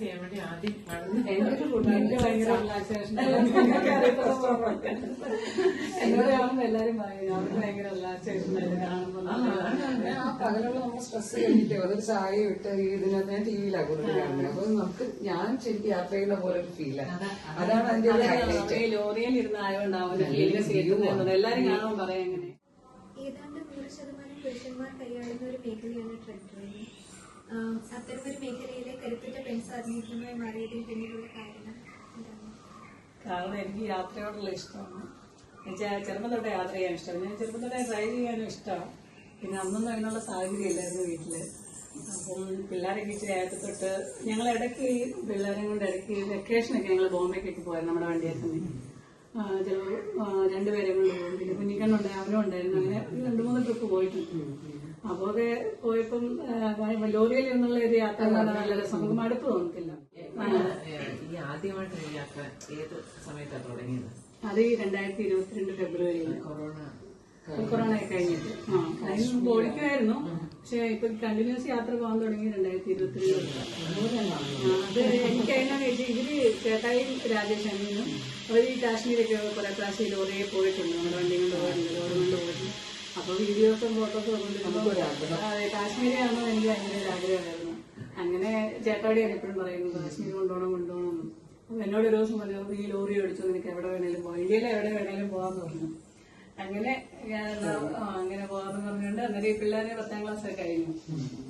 ചെയ്യാൻ വേണ്ടി ആദ്യം ഭയങ്കര റിലാക്സേഷൻ എന്നോട് കാണുമ്പോ എല്ലാരും പറയും അവർക്ക് ഭയങ്കര റിലാക്സേഷൻ കാണുമ്പോ ആ പകലുള്ള നമ്മൾ സ്ട്രെസ് കഴിഞ്ഞിട്ട് അതൊരു ചായ ഇട്ട് ഈ ഇതിനകത്ത് ഞാൻ ടി വിയിലാണ് കൂടുതൽ കാണുന്നത്. അപ്പൊ നമുക്ക് ഞാൻ ശരിക്കും യാത്ര ചെയ്യുന്ന പോലെ ഒരു ഫീലാണ് അതാണ് അതിന്റെ ലോറിയിൽ ഇരുന്ന് ആയതുകൊണ്ടാവും എല്ലാരും കാണുമ്പോൾ പറയാം അങ്ങനെ ഏതാണ്ട് നൂറ് ശതമാനം പുരുഷന്മാർ കൈയാളുന്ന ഒരു മേഖലയാണ് ട്രെൻഡ് അത്തരമൊരു മേഖലയിലെ കരുത്തുറ്റ പെൺസാധനീയമായി മാറിയതിന് പിന്നിലുള്ള കാരണം കാരണം എനിക്ക് യാത്രയോടുള്ള ഇഷ്ടമാണ്. എന്നുവെച്ചാൽ ചെറുപ്പം തൊട്ടേ യാത്ര ചെയ്യാൻ ഇഷ്ടമാണ്. ഞാൻ ചെറുപ്പം തൊട്ടേ ഡ്രൈവ് ചെയ്യാനും ഇഷ്ടമാണ്. പിന്നെ അന്നൊന്നും അതിനുള്ള സാഹചര്യം ഇല്ലായിരുന്നു വീട്ടിൽ. അപ്പം പിള്ളേരൊക്കെ ഇച്ചിരി ആയപ്പോൾ തൊട്ട് ഞങ്ങൾ ഇടയ്ക്ക് ഈ പിള്ളേരെ കൊണ്ട് ഇടയ്ക്ക് വെക്കേഷനൊക്കെ ഞങ്ങൾ ബോംബെക്കൊക്കെ പോയത് നമ്മുടെ വണ്ടിയിൽ തന്നെ. ചിലപ്പോൾ രണ്ടുപേരെ കൊണ്ട് പോകും പിന്നെ കുഞ്ഞിക്കണ്ണുണ്ടായി അവനും ഉണ്ടായിരുന്നു. അങ്ങനെ രണ്ട് മൂന്ന് ട്രിപ്പ് പോയിട്ടുണ്ട്. അപ്പോൾ ഒക്കെ പോയപ്പം ലോറിയിൽ നിന്നുള്ള ഒരു യാത്ര നല്ല രസം. നമുക്ക് മടുപ്പ് തോന്നത്തില്ല. ഈ ആദ്യമായിട്ട് ഈ യാത്ര ഏത് സമയത്താണ് തുടങ്ങിയത്? അത് ഈ രണ്ടായിരത്തി ഇരുപത്തിരണ്ട് ഫെബ്രുവരിയിൽ. കൊറോണ കൊറോണ കഴിഞ്ഞിട്ട്. ആ അതിന് മുമ്പ് ഓടിക്കുമായിരുന്നു പക്ഷെ ഇപ്പൊ കണ്ടിന്യൂസ് യാത്ര പോകാൻ തുടങ്ങി രണ്ടായിരത്തി ഇരുപത്തിരണ്ട്. അത് എനിക്ക് അതിനാ ഇത് ഇവർ ചേട്ടായും രാജേഷ് അനിയനും. അവർ ഈ കാശ്മീരൊക്കെ കുറെ പ്രാവശ്യം ലോറിയെ പോയിട്ടുണ്ട്. നമ്മുടെ വണ്ടി കൊണ്ട് പോയിട്ടുണ്ട്. ലോറി കൊണ്ട് പോയിട്ടുണ്ട്. അപ്പൊ വീഡിയോസും ഫോട്ടോസും ഒക്കെ അതെ കാശ്മീരി ആണോ എനിക്ക് ഭയങ്കര ഒരു ആഗ്രഹമായിരുന്നു അങ്ങനെ ചേട്ടാടിയാണ് എപ്പോഴും പറയുന്നത് കാശ്മീർ കൊണ്ടുപോകണം കൊണ്ടുപോകണം എന്നോട് ഒരു ദിവസം പറഞ്ഞു ഈ ലോറി ഓടിച്ചു നിനക്ക് എവിടെ വേണേലും പോകാം. ഇന്ത്യയിൽ എവിടെ വേണേലും പോകാന്ന് പറഞ്ഞു. അങ്ങനെ ഞാൻ അങ്ങനെ പോകാന്ന് പറഞ്ഞുകൊണ്ട് അന്നേരം ഈ പിള്ളേരെ പത്താം ക്ലാസ് ഒക്കെ കഴിഞ്ഞു.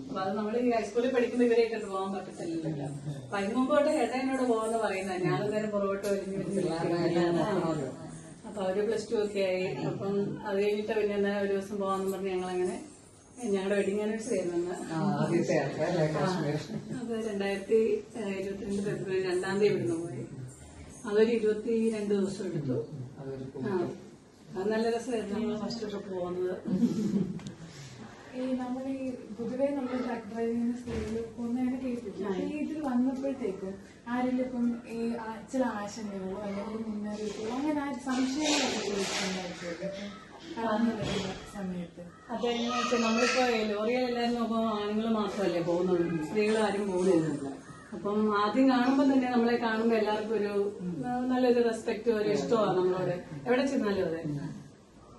അപ്പൊ അത് നമ്മൾ ഈ ഹൈസ്കൂളിൽ പഠിക്കുന്ന ഇവരെയൊക്കെ പോകാൻ പറ്റത്തില്ലല്ലോ. അപ്പൊ അതിന് മുമ്പോട്ട് തൊട്ട് എന്നോട് പോകാന്ന് പറയുന്നത് ഞാൻ നേരം പുറകോട്ട് വലിഞ്ഞു അപ്പൊ അവർ പ്ലസ് ടു ഒക്കെ ആയി. അപ്പം അത് കഴിഞ്ഞിട്ട് പിന്നെ എന്നാ ഒരു ദിവസം പോവാന്ന് പറഞ്ഞ് ഞങ്ങൾ അങ്ങനെ ഞങ്ങളുടെ വെഡിങ് ആനിവേഴ്സറി ആയിരുന്നു അത് രണ്ടായിരത്തി ഇരുപത്തിരണ്ട് ഫെബ്രുവരി രണ്ടാം തീയതി ഇവിടുന്ന് പോയി. അതൊരു ഇരുപത്തി രണ്ട് ദിവസം എടുത്തു. അത് നല്ല രസമായിരുന്നു. നമ്മൾ ഫസ്റ്റ് ട്രിപ്പ് പോകുന്നത്. ഈ നമ്മൾ ഈ പൊതുവെ നമ്മൾ ട്രാക്ടർ ഡ്രൈവിംഗ് സ്ത്രീകൾ പോകുന്നതാണ് കേട്ടില്ല പക്ഷേ ഈ ഇതിൽ വന്നപ്പോഴത്തേക്കും ആരെങ്കിലും ഇപ്പം ഈ ചില ആശങ്കകളോ അല്ലെങ്കിൽ മുന്നറിയിപ്പോ അങ്ങനെ ആ സംശയങ്ങളൊക്കെ ചോദിച്ചിട്ടുണ്ടായിരിക്കും സമയത്ത്. അതെങ്ങനെ വെച്ചാൽ നമ്മളിപ്പോ ലോറിയിൽ എല്ലാവരും നോക്കുമ്പോൾ ആണുങ്ങൾ മാത്രമല്ലേ പോകുന്നുള്ളൂ. സ്ത്രീകൾ ആരും പോകുന്നില്ല അപ്പം ആദ്യം കാണുമ്പോൾ തന്നെ നമ്മളെ കാണുമ്പോൾ എല്ലാവർക്കും ഒരു നല്ലൊരു റെസ്പെക്ട് ഒരു ഇഷ്ടമാണ് നമ്മളോട്. എവിടെ ചെന്നാലും അതെ.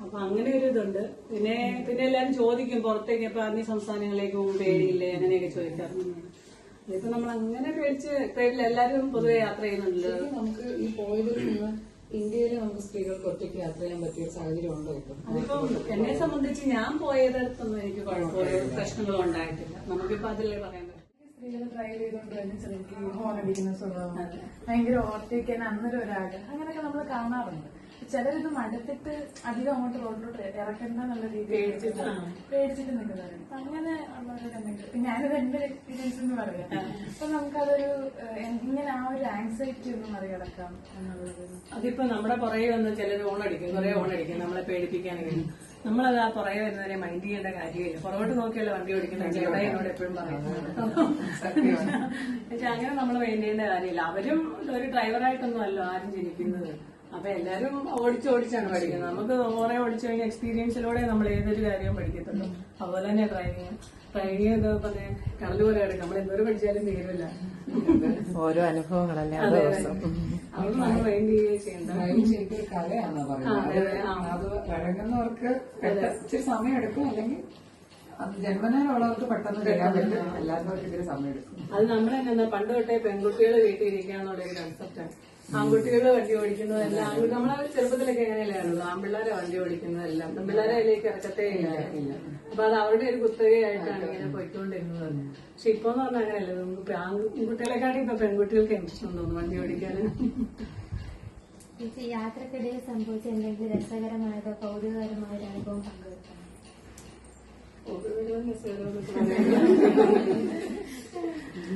അപ്പൊ അങ്ങനെ ഒരു ഇതുണ്ട്. പിന്നെ പിന്നെ എല്ലാരും ചോദിക്കും പുറത്തേക്ക് ഇപ്പൊ അന്യ സംസ്ഥാനങ്ങളിലേക്ക് പോകും പേടിയില്ലേ? അങ്ങനെയൊക്കെ ചോദിക്കാറുണ്ട്. അതിപ്പോ നമ്മൾ അങ്ങനെ പേടിച്ച് പേടില്ല എല്ലാരും പൊതുവെ യാത്ര ചെയ്യുന്നുണ്ടല്ലോ നമുക്ക് ഈ പോയതിൽ നിന്ന് ഇന്ത്യയിൽ നമുക്ക് സ്ത്രീകൾക്ക് ഒറ്റയ്ക്ക് യാത്ര ചെയ്യാൻ പറ്റിയ ഒരു സാഹചര്യം ഉണ്ടോ ഇപ്പം? അതിപ്പം എന്നെ സംബന്ധിച്ച് ഞാൻ പോയതിടത്തൊന്നും എനിക്ക് കുഴപ്പമോ പ്രശ്നങ്ങളോ ഉണ്ടായിട്ടില്ല. നമുക്കിപ്പോ അതിലേ പറയാൻ പറ്റും. സ്ത്രീകൾ ട്രൈ ചെയ്തുകൊണ്ട് തന്നെ ചിലർക്ക് ഹോൺ അടിക്കുന്ന സ്വഭാവം. ഭയങ്കര ഓവർടേക്കാൻ അന്നൊരു ഒരാഗ്രഹം. അങ്ങനെയൊക്കെ നമ്മൾ കാണാറുണ്ട്. ചിലരിത് മടുത്തിട്ട് അധികം അങ്ങോട്ട് റോഡിലോട്ട് ഇറക്കണ്ട എന്നുള്ള രീതിയിൽ പേടിച്ചിട്ട് നിൽക്കുന്നവരുണ്ട് അപ്പൊ അങ്ങനെ ഇപ്പൊ ഞാനിത് എന്റെ എക്സ്പീരിയൻസ് എന്ന് പറയാം. അപ്പൊ നമുക്കതൊരു ഇങ്ങനെ ആ ഒരു ആങ്സൈറ്റി ഒന്ന് മറികടക്കാം എന്നുള്ളത്. അതിപ്പോ നമ്മുടെ പുറകെ വന്ന് ചിലർ ഓണടിക്കും കുറെ ഓണടിക്കും നമ്മളെ പേടിപ്പിക്കാനൊക്കെ നമ്മളത് ആ പുറകെ വരുന്നവരെ മൈൻഡ് ചെയ്യേണ്ട കാര്യമില്ല. പുറകോട്ട് നോക്കിയല്ല വണ്ടി ഓടിക്കുന്നത് ചേട്ടായി എന്നോട് എപ്പോഴും പറയുന്നത് പക്ഷെ അങ്ങനെ നമ്മൾ മൈൻഡ് ചെയ്യേണ്ട കാര്യമില്ല. അവരും ഒരു ഡ്രൈവറായിട്ടൊന്നും അല്ല ആരും ജനിക്കുന്നത് അപ്പൊ എല്ലാരും ഓടിച്ച് ഓടിച്ചാണ് പഠിക്കുന്നത്. നമുക്ക് കുറെ ഓടിച്ചു കഴിഞ്ഞ എക്സ്പീരിയൻസിലൂടെ നമ്മൾ ഏതൊരു കാര്യവും പഠിക്കത്തുള്ളൂ. അതുപോലെ തന്നെ ഡ്രൈവിങ് ഡ്രൈവിങ് എന്താ പറഞ്ഞ കടൽ പോലെ കിടക്കും. നമ്മൾ എന്തോരം പഠിച്ചാലും തീരില്ല ഓരോ അനുഭവങ്ങളല്ലേ അതെ അതെ. അത് നമ്മൾ ചെയ്യുകയും ചെയ്യണ്ട. ശരിക്കും ഒരു പറയുന്നത്. അതെ, ആ. അത് ഇറങ്ങുന്നവർക്ക് ഇച്ചിരി സമയം എടുക്കും. അല്ലെങ്കിൽ ജന്മനാലുള്ളവർക്ക് പെട്ടെന്ന് ചെയ്യാൻ പറ്റും. എല്ലാവർക്കും ഇത്തിരി സമയം എടുക്കും. അത് നമ്മൾ തന്നെ പണ്ട് തൊട്ടേ പെൺകുട്ടികൾ വീട്ടിൽ ഇരിക്കുക എന്നുള്ള ഒരു കൺസെപ്റ്റാണ് ആൺകുട്ടികൾ വണ്ടി ഓടിക്കുന്നതെല്ലാം ആൺകുട്ടി നമ്മളെ ചെറുപ്പത്തിലൊക്കെ എങ്ങനെയല്ലായിരുന്നു? ആൺപിള്ളേരെ വണ്ടി ഓടിക്കുന്നതെല്ലാം. പെൺപിള്ളേരെ അതിലേക്ക് ഇറക്കത്തേ ഇല്ല. അപ്പൊ അത് അവരുടെ ഒരു കുത്തകയായിട്ടാണ് ഇങ്ങനെ പോയിക്കൊണ്ടിരുന്നത്. പക്ഷെ ഇപ്പൊ എന്ന് പറഞ്ഞാൽ അങ്ങനെയല്ല. നമുക്ക് ആൺകുട്ടികളെക്കാട്ടി ഇപ്പൊ പെൺകുട്ടികൾക്ക് ഇൻട്രസ്റ്റ് തോന്നുന്നു വണ്ടി ഓടിക്കാൻ യാത്രക്കിടയിൽ സംഭവിച്ച എന്തെങ്കിലും രസകരമായതോ കൗതുകകരമായ ഒരു അനുഭവം പങ്കുവെക്കാം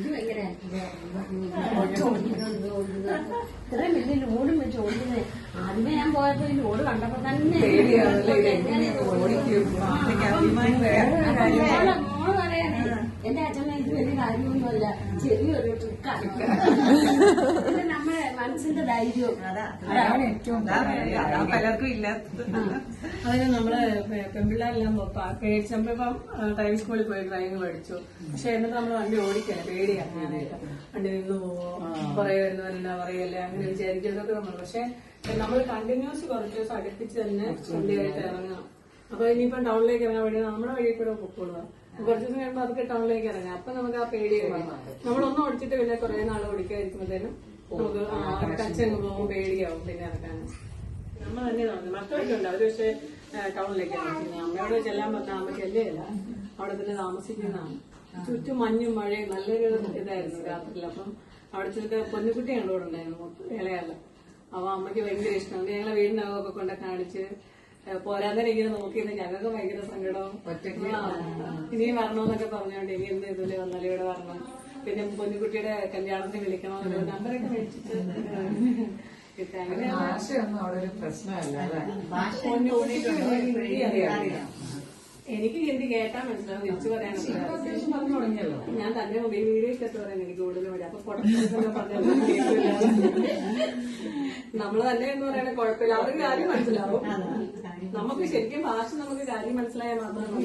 ഭയങ്കര ഇത്രയും വലിയ ലോഡും വെച്ച് ഓടുന്നത് ആദ്യമേ ഞാൻ പോയപ്പോ ഈ ലോഡ് കണ്ടപ്പോ തന്നെ മോൾ പറയാണ് എന്റെ അച്ഛനെ ഇത് വലിയ കാര്യമൊന്നുമല്ല. ചെറിയൊരു ട്രിക്കാണ് മനസ്സിന്റെ ധൈര്യവും. പലർക്കും ഇല്ലാത്തത്. അതിന് നമ്മൾ പെമ്പിള്ളാരെല്ലാം പെൺപിള്ളേരെല്ലാം പേടിച്ചപ്പോ ഡ്രൈവിംഗ് സ്കൂളിൽ പോയി ഡ്രൈവിംഗ് പഠിച്ചു. പക്ഷെ എന്നിട്ട് നമ്മൾ വണ്ടി ഓടിക്കാൻ പേടിയാണ് വണ്ടി നിന്ന് പോവോ വരുന്നവരെന്നാ പറയല്ലേ അങ്ങനെ വിചാരിക്കുന്നതൊക്കെ നമ്മൾ പക്ഷെ നമ്മൾ കണ്ടിന്യൂസ് കുറച്ച് ദിവസം അടുപ്പിച്ച് തന്നെ വണ്ടിയായിട്ട് ഇറങ്ങണം അപ്പൊ ഇനിയിപ്പം ടൗണിലേക്ക് ഇറങ്ങാൻ വേണ്ടി നമ്മുടെ വഴി കൂടെ പൊക്കോളുക കുറച്ച് ദിവസം കഴിയുമ്പോൾ അതൊക്കെ ടൗണിലേക്ക് ഇറങ്ങാം. അപ്പൊ നമുക്ക് ആ പേടി വരും നമ്മളൊന്നും ഓടിച്ചിട്ട് പിന്നെ കുറെ നാൾ ഓടിക്കാതിരിക്കുമ്പോഴത്തേനും പോകും പേടിയാവും പിന്നെ ഇറക്കാൻ നമ്മൾ തന്നെ നടന്നു മക്കളൊക്കെ ഉണ്ട് അവർ പക്ഷേ ടൗണിലേക്ക് നടക്കുന്നത് അമ്മയോട് ചെല്ലാൻ അമ്മ ചെല്ലുകയില്ല. അവിടെ തന്നെ താമസിക്കുന്നതാണ്. ചുറ്റും മഞ്ഞും മഴയും നല്ലൊരു ഇതായിരുന്നു രാത്രിയിൽ. അപ്പം അവിടെ ചെന്നിട്ട് പൊന്നുകുട്ടി ഞങ്ങളുടെ ഉണ്ടായിരുന്നു ഇളയല്ല അപ്പൊ അമ്മയ്ക്ക് ഭയങ്കര ഇഷ്ടമാണ്. ഞങ്ങളെ വീടിനകമൊക്കെ കൊണ്ട് കാണിച്ച് പോരാതെ ഇങ്ങനെ നോക്കിയിരുന്ന ഞങ്ങൾക്ക് ഭയങ്കര സങ്കടവും. ഇനിയും വരണമെന്നൊക്കെ പറഞ്ഞോണ്ട് ഇനി എന്ത് ഇതിൽ വന്നാലും ഇവിടെ വരണം. പിന്നെ പൊന്നുകുട്ടിയുടെ കല്യാണത്തിന് വിളിക്കണം നമ്പറൊക്കെ മേടിച്ചിട്ട് കിട്ടാൻ. അങ്ങനെ ഭാഷയൊന്നും അവിടെ ഒരു പ്രശ്നമല്ല അല്ലേ? ഹിന്ദി അറിയാം. എനിക്ക് ഹിന്ദി കേട്ടാ മനസ്സിലാവും. തിരിച്ചു പറയാനുള്ളത് ഞാൻ തന്നെ വീഡിയോ ഒക്കെ പറയാൻ എനിക്ക് കൂടുതൽ മതി അപ്പൊ നമ്മൾ തന്നെ എന്ന് പറയണ കുഴപ്പമില്ല. അവർക്ക് കാര്യം മനസ്സിലാവും. നമുക്ക് ശരിക്കും ഭാഷ നമുക്ക് കാര്യം മനസ്സിലായാൽ മാത്രമേ